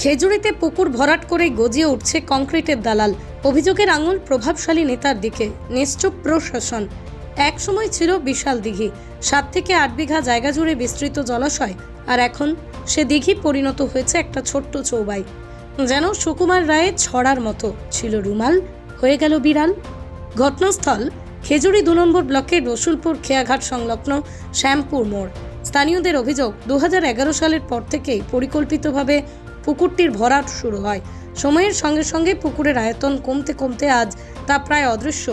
খেজুরিতে পুকুর ভরাট করে গজিয়ে উঠছে কংক্রিটের দালাল। অভিযোগের আঙুল প্রভাবশালী নেতার দিকে। নিশ্চুপ প্রশাসন। এক সময় ছিল বিশাল দিঘি। সাত থেকে আট বিঘা জায়গা জুড়ে বিস্তৃত জলাশয়। আর এখন সে দিঘি পরিণত হয়েছে একটা ছোট্ট চৌবাই। যেন সুকুমার রায়ের ছড়ার মতো ছিল রুমাল। হয়ে গেল বিড়াল। ঘটনাস্থল খেজুরি দু নম্বর ব্লকের রসুলপুর খেয়াঘাট সংলগ্ন শ্যামপুর মোড়। স্থানীয়দের অভিযোগ, দু হাজার এগারো সালের পর থেকেই পরিকল্পিতভাবে পুকুরটির ভরাট শুরু হয়। সময়ের সঙ্গে সঙ্গে পুকুরের আয়তন কমতে কমতে আজ তা প্রায় অদৃশ্য।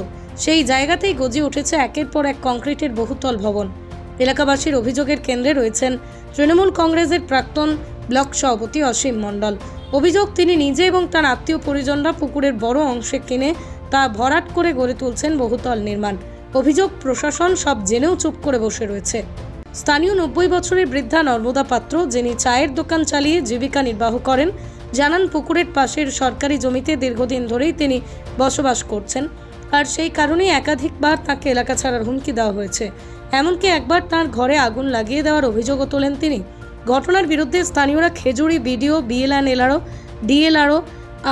সেই জায়গাতেই গজিয়ে উঠেছে একের পর এক কংক্রিটের বহুতল ভবন। এলাকাবাসীর অভিযোগের কেন্দ্রে রয়েছেন তৃণমূল কংগ্রেসের প্রাক্তন ব্লক সভাপতি অসীম মণ্ডল। অভিযোগ, তিনি নিজে এবং তার আত্মীয় পরিজনরা পুকুরের বড় অংশে কিনে তা ভরাট করে গড়ে তুলছেন বহুতল নির্মাণ। অভিযোগ, প্রশাসন সব জেনেও চুপ করে বসে রয়েছে। স্থানীয় নব্বই বছরের বৃদ্ধা নর্মদা পাত্র, যিনি চায়ের দোকান চালিয়ে জীবিকা নির্বাহ করেন, জানান পুকুরের পাশের সরকারি জমিতে দীর্ঘদিন ধরেই তিনি বসবাস করছেন। আর সেই কারণেই একাধিকবার তাকে এলাকা ছাড়ার হুমকি দেওয়া হয়েছে। এমনকি একবার তার ঘরে আগুন লাগিয়ে দেওয়ার অভিযোগও তোলেন তিনি। ঘটনার বিরুদ্ধে স্থানীয়রা Khejuri BDO BLN LRO DLRO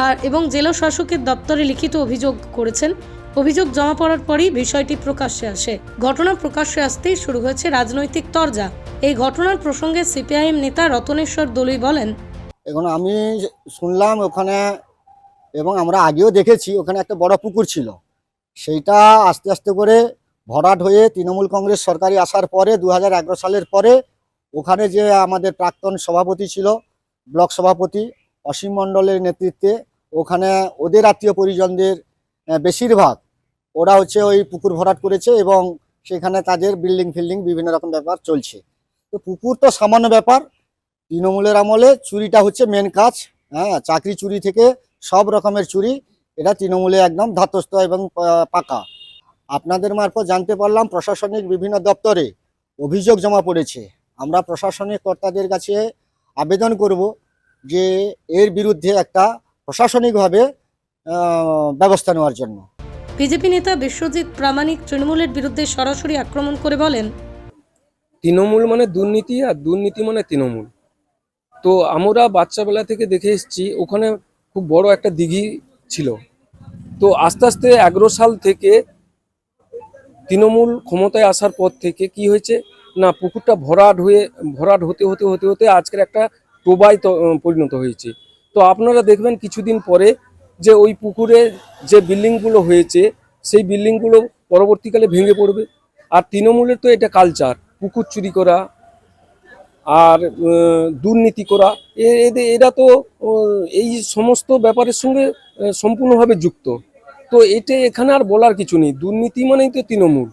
আর এবং জেলা শাসকের দপ্তরে লিখিত অভিযোগ করেছেন। অভিযোগ জমা পড়ার পরই বিষয়টি প্রকাশ্যে আসে। ঘটনা প্রকাশ্যে আসতেই শুরু হয়েছে রাজনৈতিক তরজা। এই ঘটনার প্রসঙ্গে সিপিআইএম নেতা রতনেশ্বর দলুই বলেন, এখন আমি শুনলাম ওখানে এবং আমরা আগেও দেখেছি, ওখানে একটা বড় পুকুর ছিল। সেইটা আস্তে আস্তে করে ভরাট হয়ে তৃণমূল কংগ্রেস সরকারি আসার পরে দু হাজার এগারো সালের পরে ওখানে যে আমাদের প্রাক্তন সভাপতি ছিল, ব্লক সভাপতি অসীম মণ্ডলের নেতৃত্বে, ওখানে ওদের আত্মীয় পরিজনদের বেশিরভাগ ওরা হচ্ছে ওই পুকুর ভরাট করেছে এবং সেখানে তাদের বিল্ডিং ফিল্ডিং বিভিন্ন রকম ব্যাপার চলছে। তো পুকুর তো সামান্য ব্যাপার, তৃণমূলের আমলে চুরিটা হচ্ছে মেন কাজ হ্যাঁ চাকরি চুরি থেকে সব রকমের চুরি, এটা তৃণমূলে একদম ধাতস্থ এবং পাকা। আপনাদের মারফত জানতে পারলাম প্রশাসনিক বিভিন্ন দপ্তরে অভিযোগ জমা পড়েছে। আমরা প্রশাসনিক কর্তাদের কাছে আবেদন করব যে এর বিরুদ্ধে একটা প্রশাসনিকভাবে ব্যবস্থা নেওয়ার জন্য। বিজেপি নেতা বিশ্বজিৎ প্রামাণিক তৃণমূলের বিরুদ্ধে সরাসরি আক্রমণ করে বলেন তৃণমূল মানে দুর্নীতি আর দুর্নীতি মানে তৃণমূল। তো আমরা বাচ্চাবেলা থেকে দেখে এসেছি ওখানে খুব বড় একটা দিঘি ছিল। তো আস্তে আস্তে এগারো সাল থেকে তৃণমূল ক্ষমতায় আসার পর থেকে কি হয়েছে না পুকুরটা ভরাট হয়ে ভরাট হতে হতে হতে হতে আজকের একটা টোবায় ত- পরিণত হয়েছে। তো আপনারা দেখবেন কিছুদিন পরে যে ওই পুকুরে যে বিল্ডিংগুলো হয়েছে সেই বিল্ডিংগুলো পরবর্তীকালে ভেঙে পড়বে। আর তৃণমূলের তো এটা কালচার পুকুর চুরি করা আর দুর্নীতি করা। এ- এদের এরা তো এই সমস্ত ব্যাপারের সঙ্গে সম্পূর্ণভাবে যুক্ত। তো এটা এখানে আর বলার কিছু নেই। দুর্নীতি মানেই তো তৃণমূল।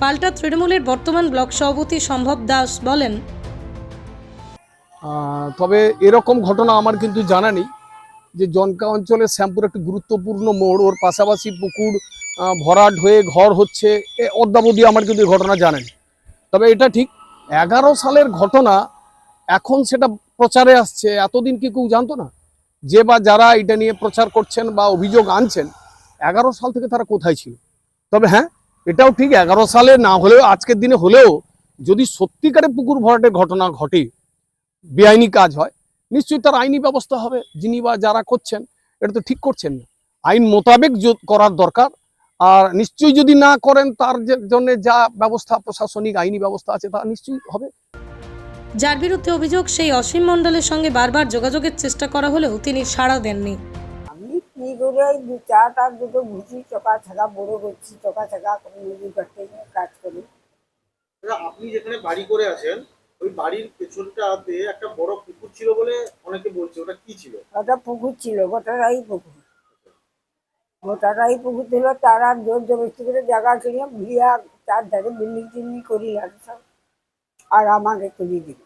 পাল্টা তৃণমূলের বর্তমান ব্লক সভাপতি সম্ভব দাস বলেন তবে এরকম ঘটনা আমার কিন্তু জানা নেই। যে জনকা অঞ্চলে শ্যামপুর একটি গুরুত্বপূর্ণ মোড়, ওর পাশাপাশি পুকুর ভরাট হয়ে ঘর হচ্ছে, এ অদ্যাবধি আমার কিন্তু ঘটনা জানেন। তবে এটা ঠিক এগারো সালের ঘটনা, এখন সেটা প্রচারে আসছে, এতদিন কি কেউ জানতো না? যে বা যারা এটা নিয়ে প্রচার করছেন বা অভিযোগ আনছেন, এগারো সাল থেকে তারা কোথায় ছিল? তবে হ্যাঁ এটাও ঠিক এগারো সালে না হলেও, আজকের দিনে হলেও যদি সত্যিকারে পুকুর ভরাটের ঘটনা ঘটে, বেআইনি কাজ হয় নিশ্চয়ই তার আইনি ব্যবস্থা হবে যিনি বা যারা করছেন এটা তো ঠিক করছেন না। আইন মোতাবেক য- করার দরকার। আর নিশ্চয়ই যদি না করেন তার জন্য যা ব্যবস্থা প্রশাসনিক আইনি ব্যবস্থা আছে তা নিশ্চয়ই হবে। যার বিরুদ্ধে অভিযোগ সেই অসীম মণ্ডলের সঙ্গে বারবার যোগাযোগের চেষ্টা করা হলেও তিনি সাড়া দেননি। আমি কি করে দু চাটা দুটো ঘুষি চকা ছাকা বড় করছি চকা ছাকা কাজ করি আপনি যেখানে বাড়ি করে আছেন ওই বাড়ির পেছনটাতে একটা বড় পুকুর ছিল বলে অনেকে বলছে, ওটা কি ছিল? ওটা পুকুর ছিল গোটাটাই পুকুর। গোটাটাই পুকুর ছিল, তারা জোর করে জায়গা কিনে বিল্ডিং টিল্ডিং করি সব। আর আমাকে তুলি দিল।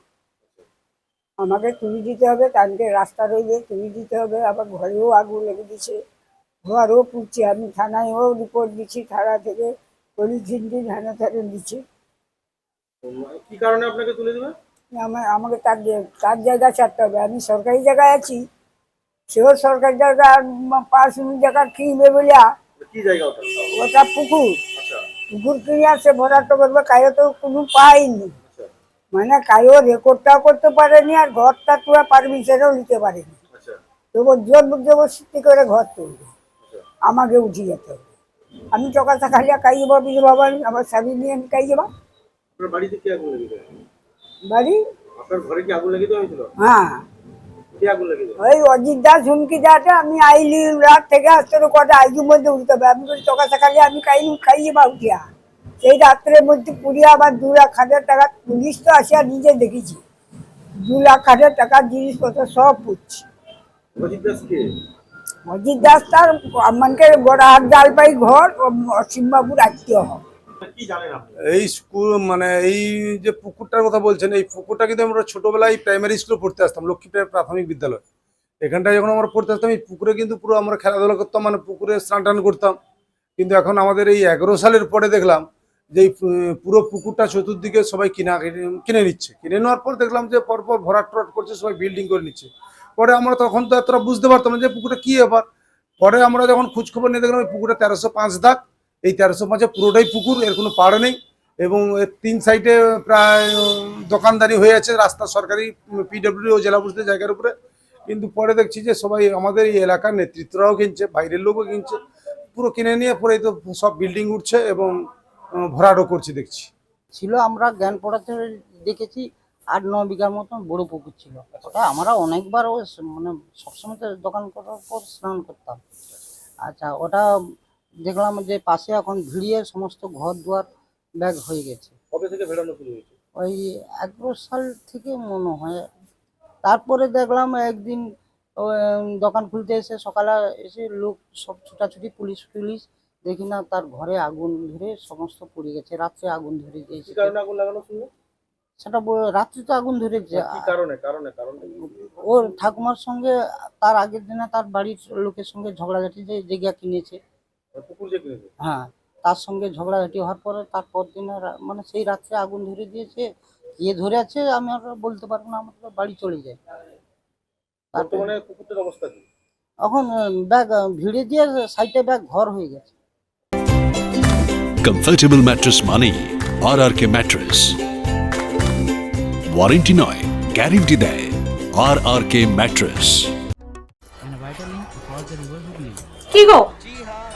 আমাকে তুলি দিতে হবে তাদেরকে রাস্তা রইবে, তুলি দিতে হবে, আবার ঘরেও আগুন লেগে দিছে ঘরও পুড়ছে, আমি থানায়ও রিপোর্ট দিচ্ছি, থানা থেকে পুলিশ হিন্দি থানা থেকে দিচ্ছি। কি কারণে আপনাকে তুলে দেবে? আমার আমাকে তার তার জায়গা ছাড়তে হবে। আমি সরকারি জায়গায় আছি। সেও সরকারি জায়গা পাঁচ জায়গা কিনবে বলিয়া কি জায়গা ওটা? ওটা পুকুর। আচ্ছা। পুকুর কিনে আসে ভরাট করবে। কায়ো তো কোনো পাইনি আচ্ছা। মানে কারও রেকর্ডটাও করতে পারেনি আর ঘরটা তোরা পারমিশনও নিতে পারেনি। আচ্ছা। তবু জোর জবরদস্তি করে ঘর তুলবে। আমাকে উঠে যেতে হবে। আমি চকাশা খালিয়া খাই যাব বিজু বাবা আমার স্বামী নিয়ে আমি খাই যাব আপনার বাড়িতে কি আগুন লেগে যায় বাড়ি? আপনার ঘরে কি আগুন লেগে দেওয়া হয়েছিল? হ্যাঁ। কি আগুন লেগে যায় ওই অজিত দাস হুমকি আমি আইলি রাত থেকে আসতে কটা আইজুর মধ্যে উঠতে হবে। আমি বলি আমি খাই খাই যাবা উঠিয়া। সেই রাত্রের মধ্যে পুড়িয়া আবার দু লাখ হাজার টাকা পুলিশ তো আসিয়া নিজে দেখেছি। দু লাখ হাজার টাকার জিনিসপত্র সব পুড়ছে। অজিত দাস কে? অজিত দাস তার আমাকে গোড়াহাট জালপাই ঘর ও অসীমবাবুর আত্মীয় হয় এই স্কুল মানে এই যে পুকুরটার কথা বলছেন, এই পুকুরটা কিন্তু আমরা ছোটবেলায় প্রাইমারি স্কুলে পড়তে আসতাম লক্ষ্মীপ্রায় প্রাথমিক বিদ্যালয়। এখানটায় যখন আমরা পড়তে আসতাম, এই পুকুরে কিন্তু পুরো আমরা খেলাধুলা করতাম মানে পুকুরে স্নান টান করতাম। কিন্তু এখন আমাদের এই এগারো সালের পরে দেখলাম যে এই পুরো পুকুরটা চতুর্দিকে সবাই কিনা, কিনে নিচ্ছে। কিনে নেওয়ার পর দেখলাম যে পরপর ভরাট টরাট করছে, সবাই বিল্ডিং করে নিচ্ছে। পরে আমরা তখন তো এতটা বুঝতে পারতাম না যে পুকুরটা কী ব্যাপার। পরে আমরা যখন খোঁজখবর নিয়ে দেখলাম এই পুকুরটা তেরোশো পাঁচ দাগ এই তেরোশো পাঁচে পুরোটাই পুকুর, এর কোনো পাড় নেই এবং এর তিন সাইডে প্রায় দোকানদারি হয়ে আছে, রাস্তা সরকারি পিডব্লিউ ও জেলা পরিষদের জায়গার উপরে। কিন্তু পরে দেখছি যে সবাই আমাদের এই এলাকার নেতৃত্বরাও কিনছে, বাইরের লোকও কিনছে। পুরো কিনে নিয়ে পরে তো সব বিল্ডিং উঠছে এবং ভরাটও করছে দেখছি। ছিল আমরা জ্ঞান পড়াতে দেখেছি, আট ন বিঘার মতন বড় পুকুর ছিল। ওটা আমরা অনেকবার ও মানে সবসময় তো দোকান করার পর স্নান করতাম। আচ্ছা ওটা দেখলাম যে পাশে এখন ভিড়িয়ে সমস্ত ঘর দুয়ার ব্যাগ হয়ে গেছে। কবে থেকে বেরোনো শুরু হয়েছে? ওই এগারো সাল থেকে মনে হয়। তারপরে দেখলাম একদিন ও, দোকান খুলতে এসে সকালে এসে লোক সব ছুটাছুটি পুলিশ টুলিশ দেখি না তার ঘরে আগুন ধরে সমস্ত পড়ে গেছে রাত্রে আগুন ধরে কি দিয়েছে কারণে আগুন লাগানো শুনলো সেটা রাত্রে তো আগুন ধরেছে। কি কারণে কারণে কারণে? ওর ঠাকুমার সঙ্গে তার আগের দিনে তার বাড়ির লোকের সঙ্গে ঝগড়াঝাটি যে জায়গা কিনেছে। হ্যাঁ তার সঙ্গে ঝগড়াঝাটি হওয়ার পরে তারপর দিনে মানে সেই রাত্রে আগুন ধরে দিয়েছে কে ধরে আছে আমি আর বলতে পারব না আমরা তো বাড়ি চলে যাই তারপর বর্তমানে পুকুরটার অবস্থা কি? এখন ব্যাগ ভিড়ে দিয়ে সাইডে ব্যাগ ঘর হয়ে গেছে। কমফর্টেবল ম্যাট্রেস মানেই R R K mattress warranty নয় গ্যারেন্টি দেয় আর আর কে ম্যাট্রেস কি গো?